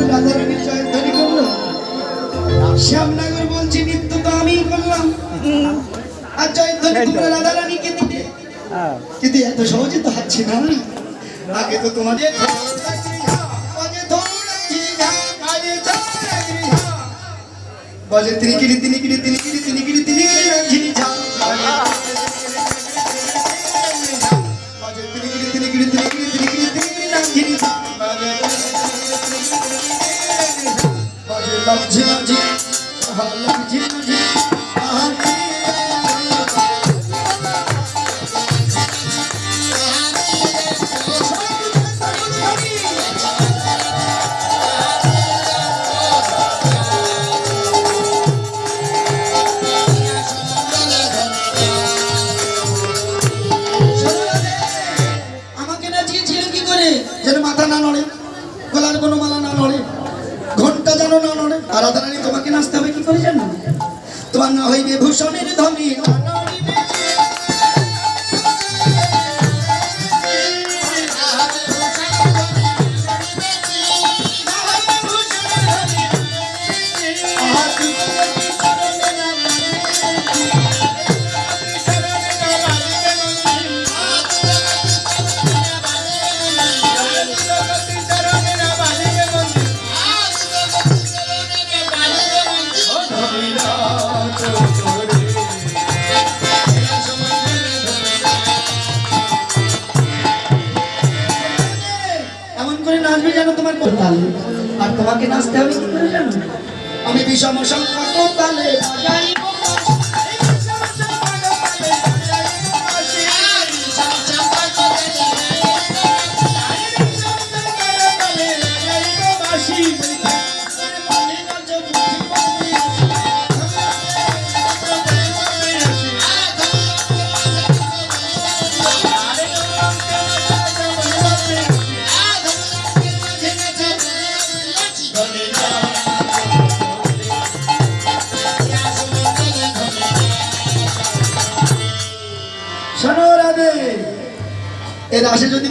সবাই যখন রাধারানীর জয়ধ্বনি করল। শ্যামনগর বলছি নৃত্য তো আমি করলাম। আর জয়ধ্বনি তোমরা রাধারানীকে দিলে কিন্তু এত সহজে তো হাচ্ছি না। আগে তো তোমাদের বজে তিনি কিরি তিনি কিরি তিনি কিরি তিনি যেন মাথা না নড়ে গলার কোনো মালা না নড়ে। ভূষণের ধনী করে নাচবে যেন তোমার তাল আর তোমাকে নাচতে হবে আমি বিষম সংকট তালে বাজাইব এর আসে যদি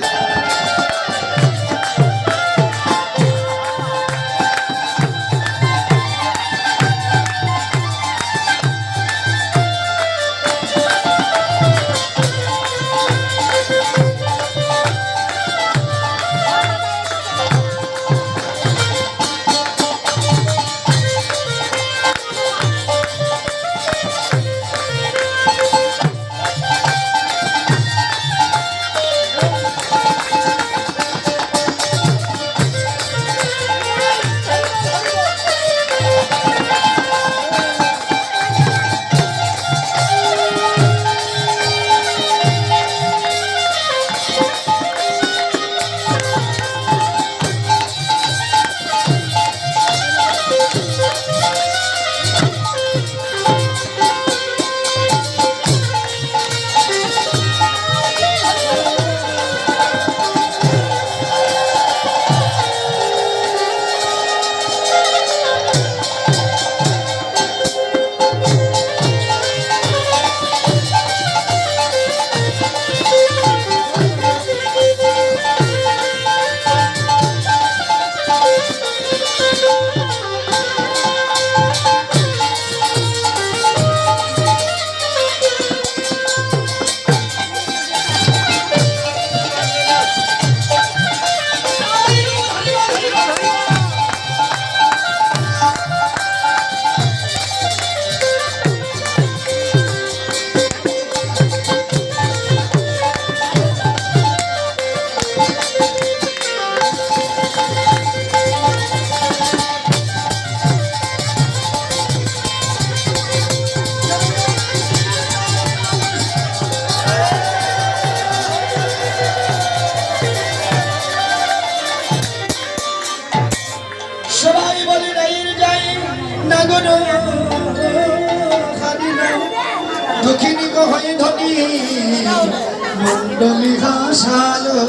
নাগর খালি না দক্ষিণী গো ধনী মন্ডলী হাসালো